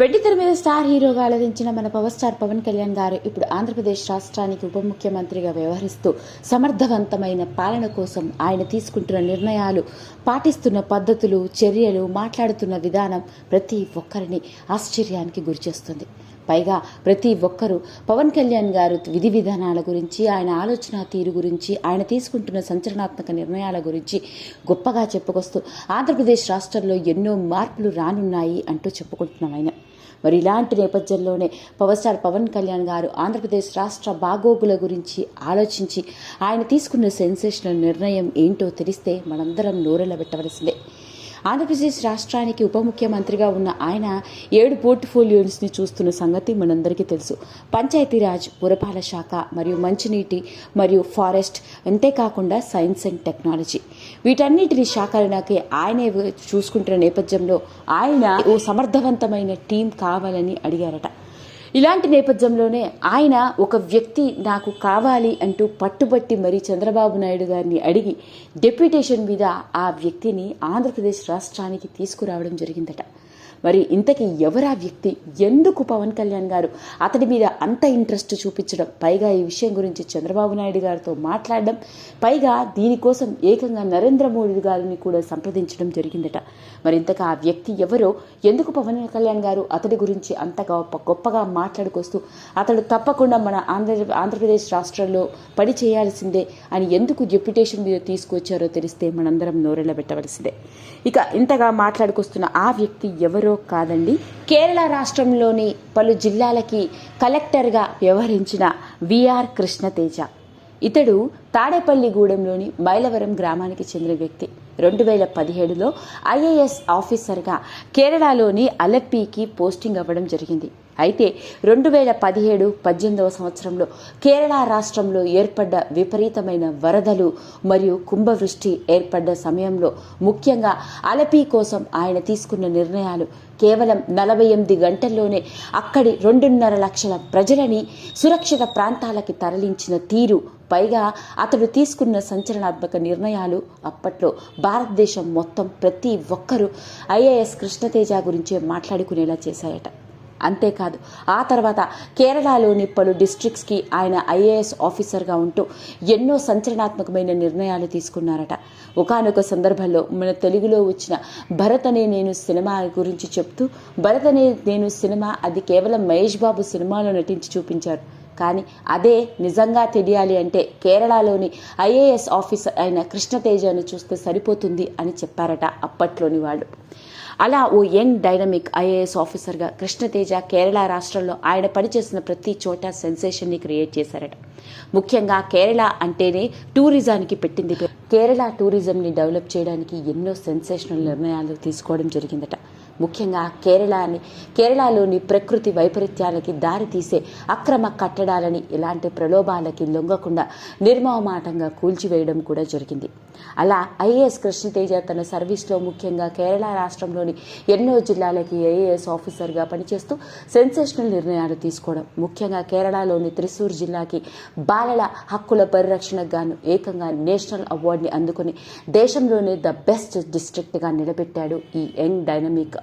వెండితెర మీద స్టార్ హీరోగా అలరించిన మన పవర్ స్టార్ పవన్ కళ్యాణ్ గారు ఇప్పుడు ఆంధ్రప్రదేశ్ రాష్ట్రానికి ఉప ముఖ్యమంత్రిగా వ్యవహరిస్తూ సమర్థవంతమైన పాలన కోసం ఆయన తీసుకుంటున్న నిర్ణయాలు పాటిస్తున్న పద్ధతులు చర్యలు మాట్లాడుతున్న విధానం ప్రతి ఒక్కరిని ఆశ్చర్యానికి గురిచేస్తుంది. పైగా ప్రతి ఒక్కరూ పవన్ కళ్యాణ్ గారు విధి విధానాల గురించి ఆయన ఆలోచన తీరు గురించి ఆయన తీసుకుంటున్న సంచలనాత్మక నిర్ణయాల గురించి గొప్పగా చెప్పుకొస్తూ ఆంధ్రప్రదేశ్ రాష్ట్రంలో ఎన్నో మార్పులు రానున్నాయి అంటూ చెప్పుకుంటున్నాం ఆయన. మరి ఇలాంటి నేపథ్యంలోనే పవర్ స్టార్ పవన్ కళ్యాణ్ గారు ఆంధ్రప్రదేశ్ రాష్ట్ర బాగోగుల గురించి ఆలోచించి ఆయన తీసుకున్న సెన్సేషనల్ నిర్ణయం ఏంటో తెలిస్తే మనందరం నోరెళ్ళ పెట్టవలసిందే ఆంధ్రప్రదేశ్ రాష్ట్రానికి ఉప ముఖ్యమంత్రిగా ఉన్న ఆయన ఏడు పోర్ట్ఫోలియోస్ని చూస్తున్న సంగతి మనందరికీ తెలుసు. పంచాయతీరాజ్ పురపాల శాఖ మరియు మంచినీటి మరియు ఫారెస్ట్ అంతేకాకుండా సైన్స్ అండ్ టెక్నాలజీ. వీటన్నిటిని శాఖలకి ఆయనే చూసుకుంటున్న నేపథ్యంలో ఆయన ఓ సమర్థవంతమైన టీం కావాలని అడిగారట. ఇలాంటి నేపథ్యంలోనే ఆయన ఒక వ్యక్తి నాకు కావాలి అంటూ పట్టుబట్టి మరి చంద్రబాబు నాయుడు గారిని అడిగి డెప్యుటేషన్ మీద ఆ వ్యక్తిని ఆంధ్రప్రదేశ్ రాష్ట్రానికి తీసుకురావడం జరిగిందట. మరి ఇంతకీ ఎవరా వ్యక్తి? ఎందుకు పవన్ కళ్యాణ్ గారు? అతడి మీద అంత ఇంట్రెస్ట్ చూపించడం పైగా ఈ విషయం గురించి చంద్రబాబు నాయుడు గారితో మాట్లాడడం పైగా దీనికోసం ఏకంగా నరేంద్ర మోడీ గారిని కూడా సంప్రదించడం జరిగిందట. మరి ఇంతక ఆ వ్యక్తి ఎవరో? ఎందుకు పవన్ కళ్యాణ్ గారు అతడి గురించి అంత గొప్ప గొప్పగా మాట్లాడుకొస్తూ అతడు తప్పకుండా మన ఆంధ్ర ఆంధ్రప్రదేశ్ రాష్ట్రంలో పని చేయాల్సిందే అని ఎందుకు డెప్యుటేషన్ మీద తీసుకొచ్చారో తెలిస్తే మనందరం నోరెళ్ళ పెట్టవలసిందే ఇక ఇంతగా మాట్లాడుకొస్తున్న ఆ వ్యక్తి ఎవరో? కాదండి. కేరళ రాష్ట్రంలోని పలు జిల్లాలకి కలెక్టర్గా వ్యవహరించిన విఆర్ కృష్ణతేజ. ఇతడు తాడేపల్లిగూడెంలోని మైలవరం గ్రామానికి చెందిన వ్యక్తి. రెండు వేల పదిహేడులో ఐఏఎస్ ఆఫీసర్గా కేరళలోని అలప్పీకి పోస్టింగ్ అవ్వడం జరిగింది. అయితే రెండు వేల పదిహేడు పద్దెనిమిదవ సంవత్సరంలో కేరళ రాష్ట్రంలో ఏర్పడ్డ విపరీతమైన వరదలు మరియు కుంభవృష్టి ఏర్పడ్డ సమయంలో ముఖ్యంగా అలపీ కోసం ఆయన తీసుకున్న నిర్ణయాలు కేవలం నలభై ఎనిమిది గంటల్లోనే అక్కడి రెండున్నర లక్షల ప్రజలని సురక్షిత ప్రాంతాలకి తరలించిన తీరు పైగా అతడు తీసుకున్న సంచలనాత్మక నిర్ణయాలు అప్పట్లో భారతదేశం మొత్తం ప్రతి ఒక్కరూ ఐఏఎస్ కృష్ణతేజ గురించే మాట్లాడుకునేలా చేశాయట. అంతేకాదు ఆ తర్వాత కేరళలోని పలు డిస్ట్రిక్ట్స్కి ఆయన ఐఏఎస్ ఆఫీసర్గా ఉంటూ ఎన్నో సంచలనాత్మకమైన నిర్ణయాలు తీసుకున్నారట. ఒకనొక సందర్భంలో మన తెలుగులో వచ్చిన భరత్ అనే నేను సినిమా గురించి చెప్తూ భరత్ అనే నేను సినిమా అది కేవలం మహేష్ బాబు సినిమాలో నటించి చూపించారు కానీ అదే నిజంగా తెలియాలి అంటే కేరళలోని ఐఏఎస్ ఆఫీసర్ అయిన కృష్ణతేజను చూస్తే సరిపోతుంది అని చెప్పారట అప్పట్లోని వాళ్ళు. అలా ఓ యంగ్ డైనమిక్ ఐఏఎస్ ఆఫీసర్గా కృష్ణతేజ కేరళ రాష్ట్రంలో ఆయన పనిచేసిన ప్రతి చోట సెన్సేషన్ని క్రియేట్ చేశారట. ముఖ్యంగా కేరళ అంటేనే టూరిజానికి పెట్టింది. కేరళ టూరిజంని డెవలప్ చేయడానికి ఎన్నో సెన్సేషనల్ నిర్ణయాలు తీసుకోవడం జరిగిందట. ముఖ్యంగా కేరళని కేరళలోని ప్రకృతి వైపరీత్యాలకి దారితీసే అక్రమ కట్టడాలని ఇలాంటి ప్రలోభాలకి లొంగకుండా నిర్మమాటంగా కూల్చివేయడం కూడా జరిగింది. అలా ఐఏఎస్ కృష్ణతేజ తన సర్వీస్లో ముఖ్యంగా కేరళ రాష్ట్రంలోని ఎన్నో జిల్లాలకి ఐఏఎస్ ఆఫీసర్గా పనిచేస్తూ సెన్సేషనల్ నిర్ణయాలు తీసుకోవడం ముఖ్యంగా కేరళలోని త్రిశూర్ జిల్లాకి బాలల హక్కుల పరిరక్షణకు గాను ఏకంగా నేషనల్ అవార్డుని అందుకొని దేశంలోనే ద బెస్ట్ డిస్ట్రిక్ట్గా నిలబెట్టాడు ఈ young dynamic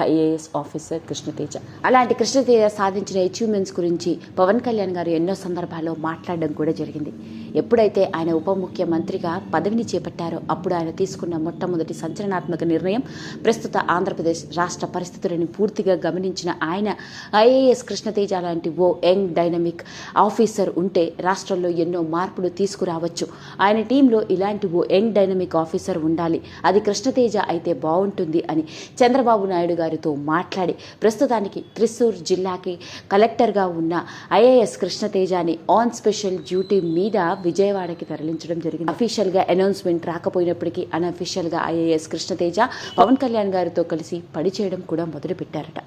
IAS officer Krishna Teja. అలాంటి కృష్ణతేజ సాధించిన అచీవ్మెంట్స్ గురించి పవన్ కళ్యాణ్ గారు ఎన్నో సందర్భాల్లో మాట్లాడడం కూడా జరిగింది. ఎప్పుడైతే ఆయన ఉప ముఖ్యమంత్రిగా పదవిని చేపట్టారో అప్పుడు ఆయన తీసుకున్న మొట్టమొదటి సంచలనాత్మక నిర్ణయం ప్రస్తుత ఆంధ్రప్రదేశ్ రాష్ట్ర పరిస్థితులను పూర్తిగా గమనించిన ఆయన ఐఏఎస్ కృష్ణతేజ లాంటి ఓ యంగ్ డైనమిక్ ఆఫీసర్ ఉంటే రాష్ట్రంలో ఎన్నో మార్పులు తీసుకురావచ్చు. ఆయన టీంలో ఇలాంటి ఓ యంగ్ డైనమిక్ ఆఫీసర్ ఉండాలి. అది కృష్ణతేజ అయితే బాగుంటుంది అని చంద్రబాబు నాయుడు గారితో మాట్లాడి ప్రస్తుతానికి త్రిశూర్ జిల్లాకి కలెక్టర్గా ఉన్న ఐఏఎస్ కృష్ణతేజాని ఆన్ స్పెషల్ డ్యూటీ మీద విజయవాడకి తరలించడం జరిగింది. అఫీషియల్గా అనౌన్స్మెంట్ రాకపోయినప్పటికీ అన్అఫీషియల్గా ఐఏఎస్ కృష్ణతేజ పవన్ కళ్యాణ్ గారితో కలిసి పనిచేయడం కూడా మొదలుపెట్టారట.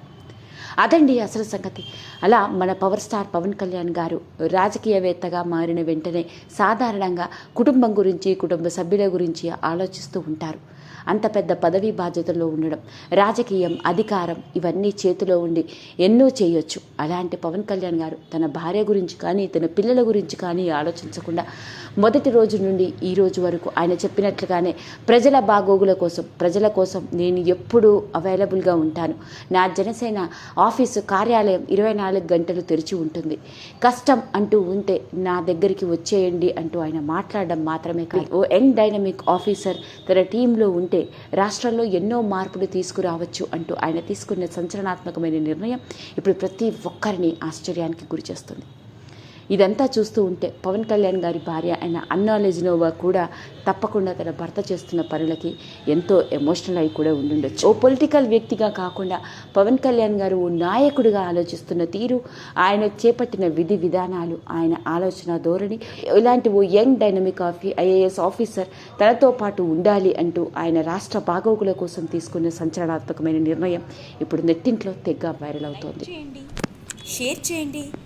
అదండి అసలు సంగతి. అలా మన పవర్ స్టార్ పవన్ కళ్యాణ్ గారు రాజకీయవేత్తగా మారిన వెంటనే సాధారణంగా కుటుంబం గురించి కుటుంబ సభ్యుల గురించి ఆలోచిస్తూ ఉంటారు. అంత పెద్ద పదవీ బాధ్యతల్లో ఉండడం రాజకీయం అధికారం ఇవన్నీ చేతిలో ఉండి ఎన్నో చేయొచ్చు. అలాంటి పవన్ కళ్యాణ్ గారు తన భార్య గురించి కానీ తన పిల్లల గురించి కానీ ఆలోచించకుండా మొదటి రోజు నుండి ఈ రోజు వరకు ఆయన చెప్పినట్లుగానే ప్రజల బాగోగుల కోసం ప్రజల కోసం నేను ఎప్పుడూ అవైలబుల్గా ఉంటాను. నా జనసేన ఆఫీసు కార్యాలయం ఇరవై నాలుగు గంటలు తెరిచి ఉంటుంది. కష్టం అంటూ ఉంటే నా దగ్గరికి వచ్చేయండి అంటూ ఆయన మాట్లాడడం మాత్రమే కాదు. ఓ యంగ్ డైనమిక్ ఆఫీసర్ తన టీంలో ఉంటే రాష్ట్రంలో ఎన్నో మార్పులు తీసుకురావచ్చు అంటూ ఆయన తీసుకున్న సంచలనాత్మకమైన నిర్ణయం ఇప్పుడు ప్రతి ఒక్కరిని ఆశ్చర్యానికి గురిచేస్తుంది. ఇదంతా చూస్తూ ఉంటే పవన్ కళ్యాణ్ గారి భార్య అయిన అన్నాలెజినోవా కూడా తప్పకుండా తన భర్త చేస్తున్న పనులకి ఎంతో ఎమోషనల్ అయి కూడా ఉండుండొచ్చు. ఓ పొలిటికల్ వ్యక్తిగా కాకుండా పవన్ కళ్యాణ్ గారు ఓ నాయకుడిగా ఆలోచిస్తున్న తీరు ఆయన చేపట్టిన విధి విధానాలు ఆయన ఆలోచన ధోరణి ఇలాంటి ఓ యంగ్ డైనమిక్ ఆఫీ ఐఏఎస్ ఆఫీసర్ తనతో పాటు ఉండాలి అంటూ ఆయన రాష్ట్ర బాగోగుల కోసం తీసుకున్న సంచలనాత్మకమైన నిర్ణయం ఇప్పుడు నెట్టింట్లో తెగ్గ వైరల్ అవుతోంది. షేర్ చేయండి.